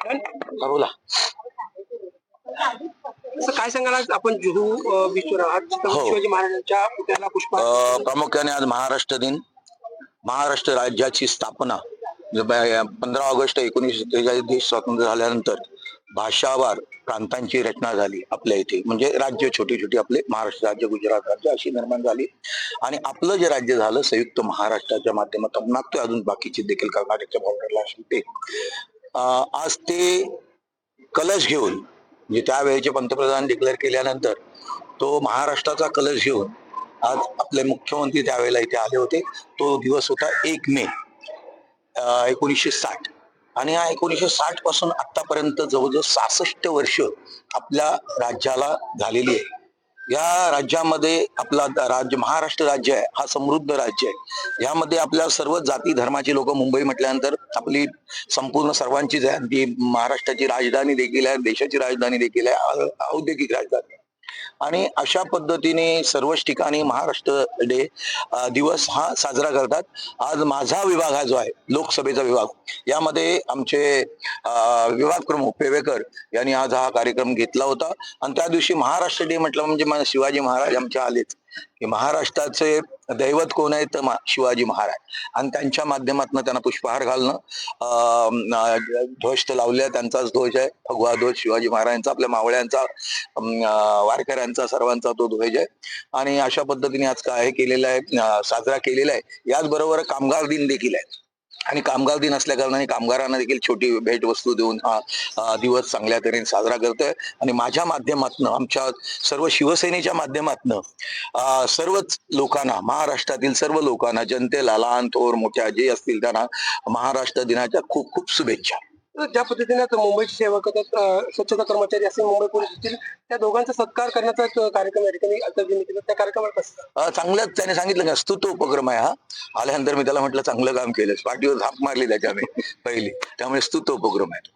हा, बोला असं काय सांगाल आज आपण जुहू अं, बीचवर आहात छत्रपती हो. शिवाजी महाराजांच्या पुतळ्याला पुष्प अ, प्रामुख्याने आज महाराष्ट्र दिन. महाराष्ट्र राज्याची स्थापना पंधरा ऑगस्ट एकोणीसशे सत्तेचाळीस देश स्वातंत्र्य झाल्यानंतर भाषावार प्रांतांची रचना झाली आपल्या इथे. म्हणजे राज्य छोटी छोटी आपले महाराष्ट्र राज्य गुजरात राज्य अशी निर्माण झाली. आणि आपलं जे राज्य झालं संयुक्त महाराष्ट्राच्या माध्यमातून. मागतोय अजून बाकीचे देखील कर्नाटकच्या बॉर्डरला असेल ते आज ते कलश घेऊन म्हणजे त्यावेळेचे पंतप्रधान डिक्लेअर केल्यानंतर तो महाराष्ट्राचा कलश घेऊन आज आपले मुख्यमंत्री त्यावेळेला इथे आले होते. तो दिवस होता एक मे एकोणीसशे साठ. आणि हा एकोणीसशे साठपासून आतापर्यंत जवळजवळ सहासष्ट वर्ष आपल्या राज्याला झालेली आहे. या राज्यामध्ये आपला राज्य महाराष्ट्र राज्य आहे हा समृद्ध राज्य आहे. यामध्ये आपल्या सर्व जाती धर्माची लोक मुंबई म्हटल्यानंतर आपली संपूर्ण सर्वांचीच आहे. ती महाराष्ट्राची राजधानी देखील आहे देशाची राजधानी देखील आहे औद्योगिक राजधानी. आणि अशा पद्धतीने सर्वच ठिकाणी महाराष्ट्र डे दिवस हा साजरा करतात. आज माझा विभाग हा जो आहे लोकसभेचा विभाग यामध्ये आमचे विभाग प्रमुख पेवेकर यांनी आज हा कार्यक्रम घेतला होता. आणि त्या दिवशी महाराष्ट्र डे म्हटलं म्हणजे शिवाजी महाराज आमचे आलेच की महाराष्ट्राचे दैवत कोण आहे तर शिवाजी महाराज. आणि त्यांच्या माध्यमातून त्यांना पुष्पहार घालणं अं, ध्वज तर लावले त्यांचाच ध्वज आहे. भगवा ध्वज शिवाजी महाराजांचा आपल्या मावळ्यांचा वारकऱ्यांचा सर्वांचा तो ध्वज आहे. आणि अशा पद्धतीने आज काय केलेला आहे साजरा केलेला आहे. याचबरोबर कामगार दिन देखील आहे. आणि कामगार दिन असल्या कारणाने कामगारांना देखील छोटी भेटवस्तू देऊन हा दिवस चांगल्या तऱ्हेने साजरा करतोय. आणि माझ्या माध्यमातनं आमच्या सर्व शिवसेनेच्या माध्यमातनं सर्वच लोकांना महाराष्ट्रातील सर्व लोकांना जनतेला लहान थोर मोठ्या जे असतील त्यांना महाराष्ट्र दिनाच्या खूप खूप शुभेच्छा. ज्या पद्धतीने मुंबईची सेवा करतात स्वच्छता कर्मचारी असतील मुंबई पोलीस असतील त्या दोघांचा सत्कार करण्याचा कार्यक्रम या ठिकाणी केला त्या कार्यक्रमात चांगलंच त्याने सांगितलं का? स्तुत्व उपक्रम आहे हा. आल्यानंतर मी त्याला म्हटलं चांगलं काम केलंस पाठीवर झाप मारली त्याच्याने पहिली. त्यामुळे स्तुत्व उपक्रम आहे.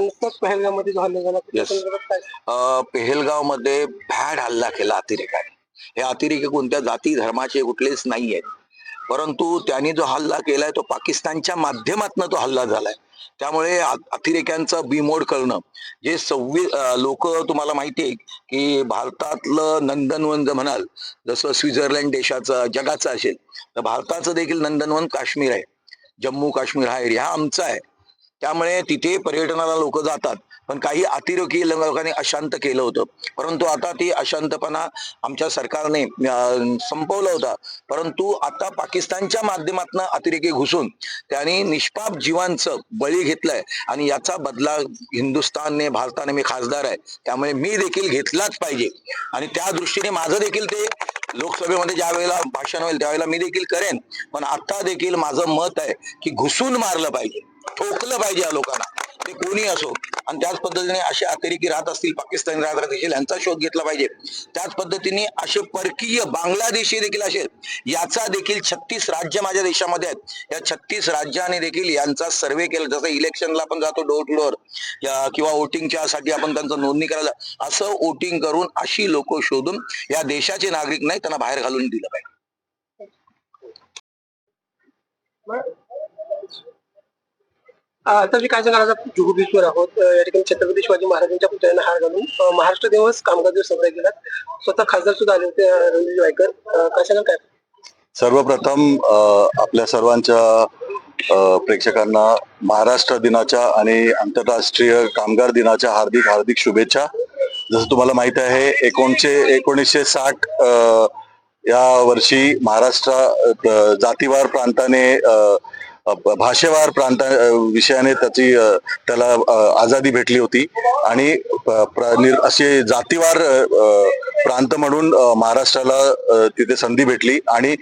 नुकताच पहलगाममध्ये जो हल्ला झाला पेहेलगावमध्ये भॅड हल्ला केला अतिरेकाने. हे अतिरेकी कोणत्या जाती धर्माचे कुठलेच नाही आहेत परंतु त्यांनी जो हल्ला केलाय तो पाकिस्तानच्या माध्यमातून तो हल्ला झालाय. त्यामुळे अतिरेक्यांचं अतिरेक्यांचा बिमोड करणं जे सव्वीस लोक तुम्हाला माहिती आहे की भारतातलं नंदनवन जर म्हणाल जसं स्वित्झर्लंड देशाचं जगाचं असेल तर भारताचं देखील नंदनवन काश्मीर आहे. जम्मू काश्मीर हा एरिया हा आमचा आहे. त्यामुळे तिथे पर्यटनाला लोक जातात. पण काही अतिरेकी लोकांनी अशांत केलं होतं. परंतु आता ती अशांतपणा आमच्या सरकारने संपवला होता. परंतु आता पाकिस्तानच्या माध्यमातून अतिरेकी घुसून त्यांनी निष्पाप जीवांचं बळी घेतलंय आणि याचा बदला हिंदुस्थानने भारताने मी खासदार आहे त्यामुळे मी देखील घेतलाच पाहिजे. आणि त्या दृष्टीने माझं देखील ते लोकसभेमध्ये ज्या वेळेला भाषण होईल त्यावेळेला मी देखील करेन. पण आता देखील माझं मत आहे की घुसून मारलं पाहिजे ठोकलं पाहिजे या लोकांना. ते कोणी असो आणि त्याच पद्धतीने असे अतिरेकी राहत असतील पाकिस्तानी राहत असतील यांचा शोध घेतला पाहिजे. त्याच पद्धतीने असे परकीय बांगलादेशी देखील असेल याचा देखील छत्तीस राज्य माझ्या देशामध्ये आहेत. या छत्तीस राज्याने देखील यांचा सर्वे केला. जसं इलेक्शनला आपण जातो डोर टू डोर किंवा वोटिंगच्या साठी आपण त्यांचं नोंदणी करायला असं वोटिंग करून अशी लोक शोधून या देशाचे नागरिक नाही त्यांना बाहेर घालून दिलं पाहिजे. अं, मी काय सांगाल आता जुहू बीचवर आहोत. या ठिकाणी छत्रपती शिवाजी महाराजांच्या पुतळ्यांना हार घालून महाराष्ट्र दिवस कामगार दिवस साजरा केला. स्वतः खासदार सुद्धा आले होते अं, रणजित वायकर. काय सांगाल काय? सर्वप्रथम आपल्या सर्वांच्या प्रेक्षकांना महाराष्ट्र दिनाच्या आणि आंतरराष्ट्रीय कामगार दिनाच्या हार्दिक हार्दिक शुभेच्छा. जसं तुम्हाला माहीत आहे एकोणशे एकोणीसशे साठ या वर्षी महाराष्ट्र जातीवार प्रांताने भाषेवार प्रांता विषयाने त्याची त्याला आझादी भेटली होती. आणि असे जातीवार प्रांत म्हणून महाराष्ट्राला तिथे संधी भेटली. आणि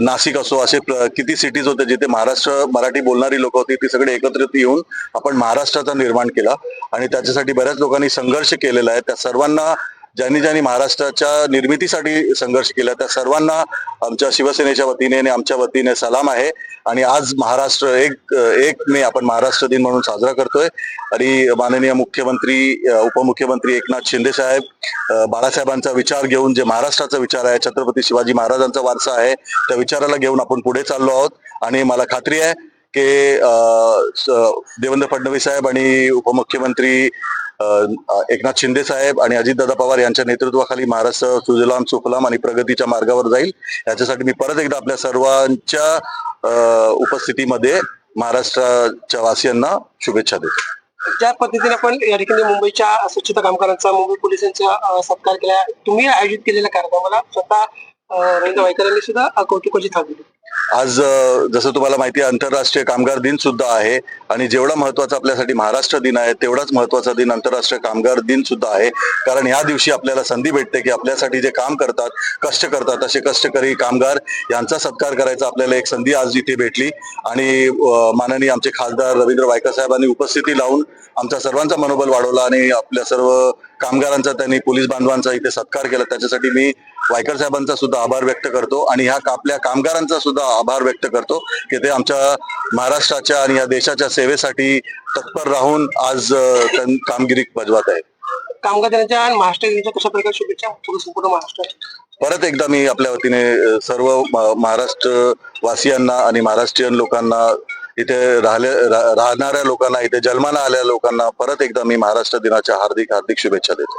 नाशिक असो असे किती सिटीज होते जिथे महाराष्ट्र मराठी बोलणारी लोक होती ती सगळे एकत्रित येऊन आपण महाराष्ट्राचा निर्माण केला. आणि त्याच्यासाठी बऱ्याच लोकांनी संघर्ष केलेला आहे. त्या सर्वांना ज्यांनी ज्यांनी महाराष्ट्राच्या निर्मितीसाठी संघर्ष केला त्या सर्वांना आमच्या शिवसेनेच्या वतीने आणि आमच्या वतीने सलाम आहे. आणि आज महाराष्ट्र एक एक मे आपण महाराष्ट्र दिन म्हणून साजरा करतोय. आणि माननीय मुख्यमंत्री उपमुख्यमंत्री एकनाथ शिंदे साहेब बाळासाहेबांचा विचार घेऊन जे महाराष्ट्राचा विचार आहे छत्रपती शिवाजी महाराजांचा वारसा आहे त्या विचाराला घेऊन आपण पुढे चाललो आहोत. आणि मला खात्री आहे की अं, देवेंद्र फडणवीस साहेब आणि उपमुख्यमंत्री एकनाथ शिंदे साहेब आणि अजितदादा पवार यांच्या नेतृत्वाखाली महाराष्ट्र सुजलाम सुफलाम आणि प्रगतीच्या मार्गावर जाईल. याच्यासाठी मी परत एकदा आपल्या सर्वांच्या उपस्थितीमध्ये महाराष्ट्राच्या वासियांना शुभेच्छा देतो. ज्या पद्धतीने आपण या ठिकाणी मुंबईच्या स्वच्छता कामगारांचा मुंबई पोलिसांचा सत्कार केला तुम्ही आयोजित केलेल्या कार्यक्रमाला स्वतः रवींद्र सुद्धा कौतुकाची आज जसं तुम्हाला माहिती आहे आंतरराष्ट्रीय कामगार दिन सुद्धा आहे आणि जेवढा महत्त्वाचा आपल्यासाठी महाराष्ट्र दिन आहे तेवढाच महत्त्वाचा दिन आंतरराष्ट्रीय कामगार दिन सुद्धा आहे. कारण ह्या दिवशी आपल्याला संधी भेटते की आपल्यासाठी जे काम करतात कष्ट करतात असे कष्टकरी कामगार यांचा सत्कार करायचा आपल्याला एक संधी आज इथे भेटली. आणि माननीय आमचे खासदार रवींद्र वायकर साहेबांनी उपस्थिती लावून आमचा सर्वांचा मनोबल वाढवला आणि आपल्या सर्व कामगारांचा त्यांनी पोलीस बांधवांचा इथे सत्कार केला. त्याच्यासाठी मी वायकर साहेबांचा सुद्धा आभार व्यक्त करतो आणि ह्या आपल्या कामगारांचा सुद्धा आभार व्यक्त करतो की ते आमच्या महाराष्ट्राच्या आणि या देशाच्या सेवेसाठी तत्पर राहून आज कामगिरी बजावत आहेत. कामगार दिनाच्या आणि महाराष्ट्र दिनाच्या कशा प्रकारे शुभेच्छा? पूर्ण संपूर्ण महाराष्ट्रात? परत एकदा मी आपल्या वतीने सर्व महाराष्ट्र वासियांना आणि महाराष्ट्रीयन लोकांना इथे राहिले राहणाऱ्या लोकांना इथे जन्माला आलेल्या लोकांना परत एकदा मी महाराष्ट्र दिनाच्या हार्दिक हार्दिक शुभेच्छा देतो.